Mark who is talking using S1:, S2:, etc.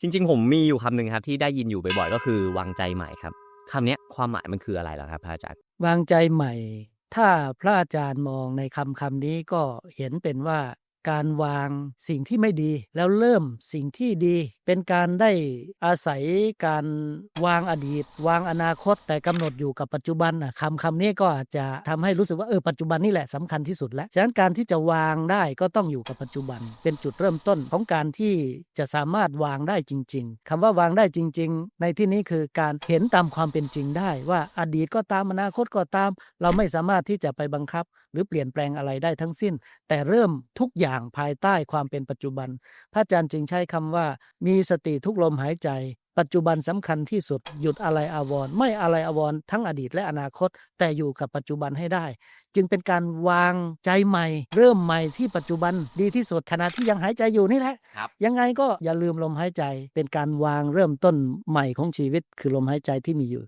S1: จริงๆ ผมมีอยู่คำหนึ่งครับที่ได้ยินอยู่บ่อยๆ ก็คือวางใจใหม่ครับคำเนี้ยความหมายมันคืออะไรล่ะครับพระอาจารย์
S2: วางใจใหม่ ถ้าพระอาจารย์มองในคำคำนี้ก็เห็นเป็นว่า การวางสิ่งที่ไม่ดี แล้วเริ่มสิ่งที่ดี เป็นการได้อาศัยการวางอดีต วางอนาคต แต่กำหนดอยู่กับปัจจุบันนะคำคำนี้ก็อาจจะทำให้รู้สึกว่าเออปัจจุบันนี่แหละสำคัญที่สุดแล้วฉะนั้นการที่จะวางได้ก็ต้องอยู่กับปัจจุบัน เป็นจุดเริ่มต้นของการที่จะสามารถวางได้จริง ๆคำว่าวางได้จริง ๆ ในที่นี้คือการเห็นตามความเป็นจริงได้ ว่าอดีตก็ตามอนาคตก็ตาม เราไม่สามารถที่จะไปบังคับ หรือเปลี่ยนแปลงอะไรได้ทั้งสิ้น แต่เริ่มทุกอย่างภายใต้ความเป็นปัจจุบัน พระอาจารย์จึงใช้คำว่า มีสติทุกลมหายใจ ปัจจุบันสำคัญที่สุด หยุดอะไรอาวรณ์ไม่อะไรอาวรณ์ทั้งอดีตและอนาคต แต่อยู่กับปัจจุบันให้ได้ จึงเป็นการวางใจใหม่ เริ่มใหม่ที่ปัจจุบันดีที่สุดขณะที่ยังหายใจอยู่นี่แหละ
S1: ครับ
S2: ยังไงก็อย่าลืมลมหายใจ เป็นการวางเริ่มต้นใหม่ของชีวิต คือลมหายใจที่มีอยู่